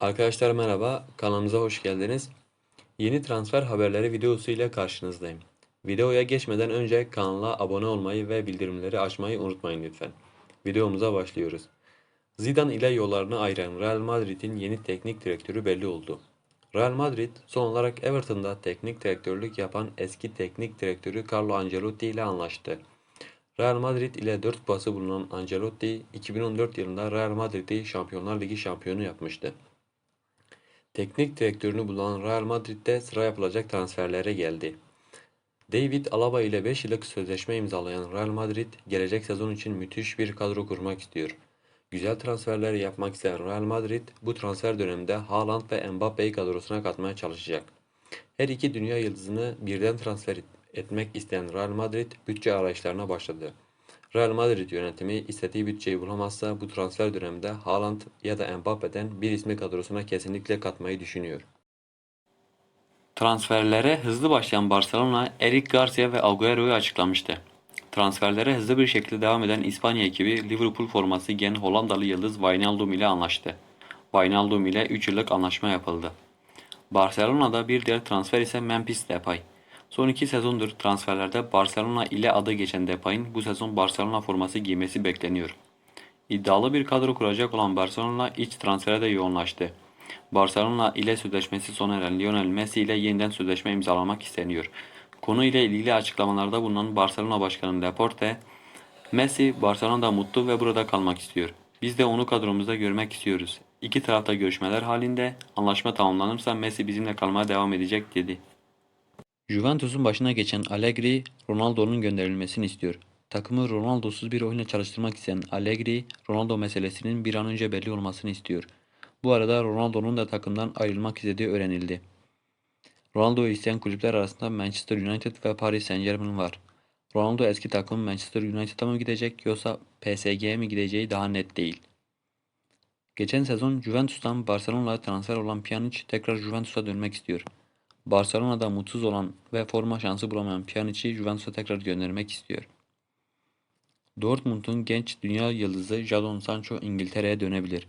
Arkadaşlar merhaba, kanalımıza hoş geldiniz. Yeni transfer haberleri videosu ile karşınızdayım. Videoya geçmeden önce kanala abone olmayı ve bildirimleri açmayı unutmayın lütfen. Videomuza başlıyoruz. Zidane ile yollarını ayıran Real Madrid'in yeni teknik direktörü belli oldu. Real Madrid son olarak Everton'da teknik direktörlük yapan eski teknik direktörü Carlo Ancelotti ile anlaştı. Real Madrid ile 4 kupası bulunan Ancelotti 2014 yılında Real Madrid'i Şampiyonlar Ligi şampiyonu yapmıştı. Teknik direktörünü bulan Real Madrid'de sıra yapılacak transferlere geldi. David Alaba ile 5 yıllık sözleşme imzalayan Real Madrid gelecek sezon için müthiş bir kadro kurmak istiyor. Güzel transferler yapmak isteyen Real Madrid bu transfer döneminde Haaland ve Mbappe'yi kadrosuna katmaya çalışacak. Her iki dünya yıldızını birden transfer et- etmek isteyen Real Madrid bütçe arayışlarına başladı. Real Madrid yönetimi istediği bütçeyi bulamazsa bu transfer döneminde Haaland ya da Mbappe'den bir ismi kadrosuna kesinlikle katmayı düşünüyor. Transferlere hızlı başlayan Barcelona, Eric Garcia ve Agüero'yu açıklamıştı. Transferlere hızlı bir şekilde devam eden İspanya ekibi Liverpool forması giyen Hollandalı yıldız Wijnaldum ile anlaştı. Wijnaldum ile 3 yıllık anlaşma yapıldı. Barcelona'da bir diğer transfer ise Memphis Depay. Son iki sezondur transferlerde Barcelona ile adı geçen Depay'ın bu sezon Barcelona forması giymesi bekleniyor. İddialı bir kadro kuracak olan Barcelona iç transfere de yoğunlaştı. Barcelona ile sözleşmesi sona eren Lionel Messi ile yeniden sözleşme imzalamak isteniyor. Konu ile ilgili açıklamalarda bulunan Barcelona Başkanı Laporte, Messi Barcelona'da mutlu ve burada kalmak istiyor. Biz de onu kadromuzda görmek istiyoruz. İki tarafta görüşmeler halinde anlaşma tamamlanırsa Messi bizimle kalmaya devam edecek dedi. Juventus'un başına geçen Allegri, Ronaldo'nun gönderilmesini istiyor. Takımı Ronaldo'suz bir oyunla çalıştırmak isteyen Allegri, Ronaldo meselesinin bir an önce belli olmasını istiyor. Bu arada Ronaldo'nun da takımdan ayrılmak istediği öğrenildi. Ronaldo'yu isteyen kulüpler arasında Manchester United ve Paris Saint-Germain var. Ronaldo eski takım Manchester United'a mı gidecek yoksa PSG'ye mi gideceği daha net değil. Geçen sezon Juventus'tan Barcelona'ya transfer olan Pjanic tekrar Juventus'a dönmek istiyor. Barcelona'da mutsuz olan ve forma şansı bulamayan Pjanic'i Juventus'a tekrar göndermek istiyor. Dortmund'un genç dünya yıldızı Jadon Sancho İngiltere'ye dönebilir.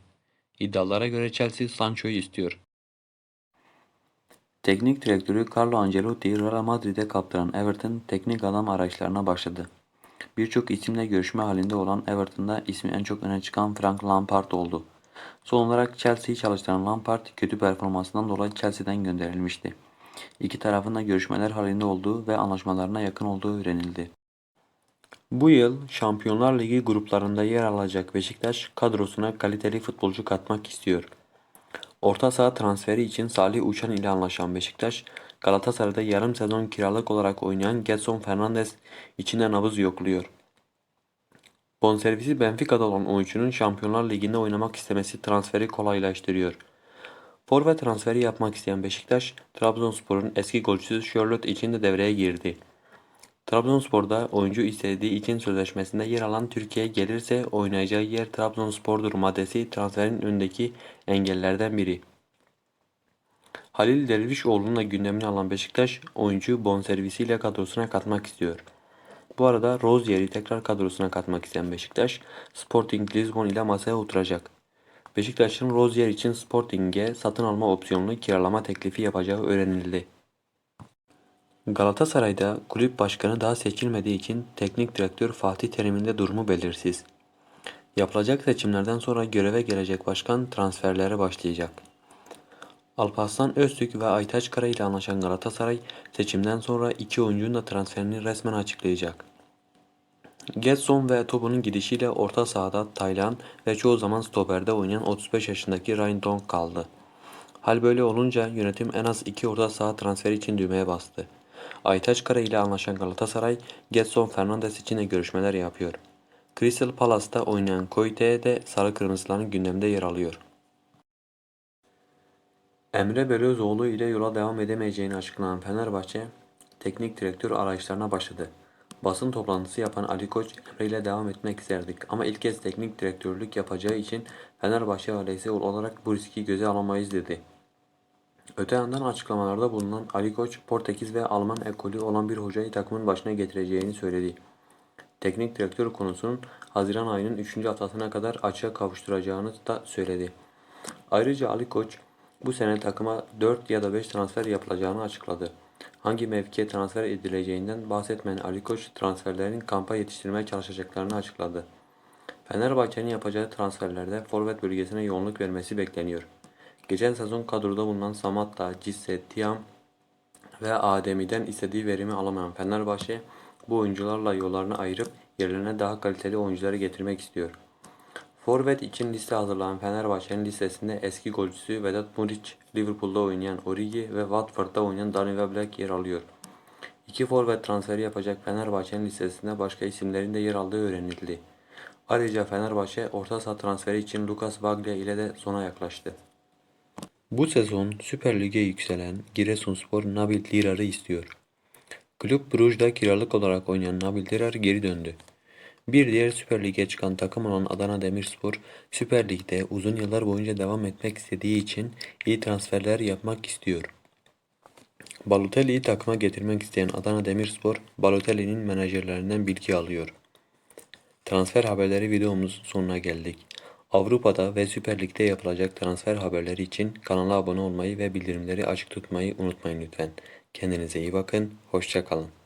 İddialara göre Chelsea Sancho'yu istiyor. Teknik direktörü Carlo Ancelotti Real Madrid'e kaptıran Everton teknik adam arayışlarına başladı. Birçok isimle görüşme halinde olan Everton'da ismi en çok öne çıkan Frank Lampard oldu. Son olarak Chelsea'yi çalıştıran Lampard kötü performansından dolayı Chelsea'den gönderilmişti. İki tarafın da görüşmeler halinde olduğu ve anlaşmalarına yakın olduğu öğrenildi. Bu yıl Şampiyonlar Ligi gruplarında yer alacak Beşiktaş kadrosuna kaliteli futbolcu katmak istiyor. Orta saha transferi için Salih Uçan ile anlaşan Beşiktaş, Galatasaray'da yarım sezon kiralık olarak oynayan Gedson Fernandes için de nabız yokluyor. Bonservisi Benfica'da olan oyuncunun Şampiyonlar Ligi'nde oynamak istemesi transferi kolaylaştırıyor. Forvet transferi yapmak isteyen Beşiktaş, Trabzonspor'un eski golcüsü Charlotte için de devreye girdi. Trabzonspor'da oyuncu istediği için sözleşmesinde yer alan Türkiye gelirse oynayacağı yer Trabzonspor'dur maddesi transferin önündeki engellerden biri. Halil Dervişoğlu'nun da gündemini alan Beşiktaş, oyuncu bonservisiyle kadrosuna katmak istiyor. Bu arada Rozier'i tekrar kadrosuna katmak isteyen Beşiktaş, Sporting Lisbon ile masaya oturacak. Beşiktaş'ın Rozier için Sporting'e satın alma opsiyonlu kiralama teklifi yapacağı öğrenildi. Galatasaray'da kulüp başkanı daha seçilmediği için teknik direktör Fatih Terim'in de durumu belirsiz. Yapılacak seçimlerden sonra göreve gelecek başkan transferlere başlayacak. Alparslan Öztürk ve Aytaç Kara ile anlaşan Galatasaray seçimden sonra iki oyuncunun da transferini resmen açıklayacak. Getson ve Topu'nun gidişiyle orta sahada Taylan ve çoğu zaman stoperde oynayan 35 yaşındaki Ryan Dong kaldı. Hal böyle olunca yönetim en az iki orta saha transferi için düğmeye bastı. Aytaç Kara ile anlaşan Galatasaray, Getson Fernandes için de görüşmeler yapıyor. Crystal Palace'ta oynayan Koite de sarı kırmızıların gündemde yer alıyor. Emre Belözoğlu ile yola devam edemeyeceğini açıklanan Fenerbahçe, teknik direktör arayışlarına başladı. Basın toplantısı yapan Ali Koç, Emre ile devam etmek isterdik ama ilk kez teknik direktörlük yapacağı için Fenerbahçe ailesi olarak bu riski göze alamayız dedi. Öte yandan açıklamalarda bulunan Ali Koç, Portekiz ve Alman ekolü olan bir hocayı takımın başına getireceğini söyledi. Teknik direktör konusunun Haziran ayının 3. haftasına kadar açığa kavuşturacağını da söyledi. Ayrıca Ali Koç bu sene takıma 4 ya da 5 transfer yapılacağını açıkladı. Hangi mevkiye transfer edileceğinden bahsetmeyen Ali Koç transferlerin kampa yetiştirmeye çalışacaklarını açıkladı. Fenerbahçe'nin yapacağı transferlerde forvet bölgesine yoğunluk vermesi bekleniyor. Geçen sezon kadroda bulunan Samatta, Cisse, Tiam ve Ademi'den istediği verimi alamayan Fenerbahçe bu oyuncularla yollarını ayırıp yerlerine daha kaliteli oyuncuları getirmek istiyor. Forvet için liste hazırlanan Fenerbahçe'nin listesinde eski golcüsü Vedat Muriç, Liverpool'da oynayan Origi ve Watford'da oynayan Danny Welbeck yer alıyor. İki forvet transferi yapacak Fenerbahçe'nin listesinde başka isimlerin de yer aldığı öğrenildi. Ayrıca Fenerbahçe orta saha transferi için Lucas Baglia ile de sona yaklaştı. Bu sezon Süper Lig'e yükselen Giresunspor Nabil Dirar'ı istiyor. Kulüp Brugge'da kiralık olarak oynayan Nabil Dirar geri döndü. Bir diğer Süper Lig'e çıkan takım olan Adana Demirspor, Süper Lig'de uzun yıllar boyunca devam etmek istediği için iyi transferler yapmak istiyor. Balotelli'yi takıma getirmek isteyen Adana Demirspor, Balotelli'nin menajerlerinden bilgi alıyor. Transfer haberleri videomuzun sonuna geldik. Avrupa'da ve Süper Lig'de yapılacak transfer haberleri için kanala abone olmayı ve bildirimleri açık tutmayı unutmayın lütfen. Kendinize iyi bakın, hoşça kalın.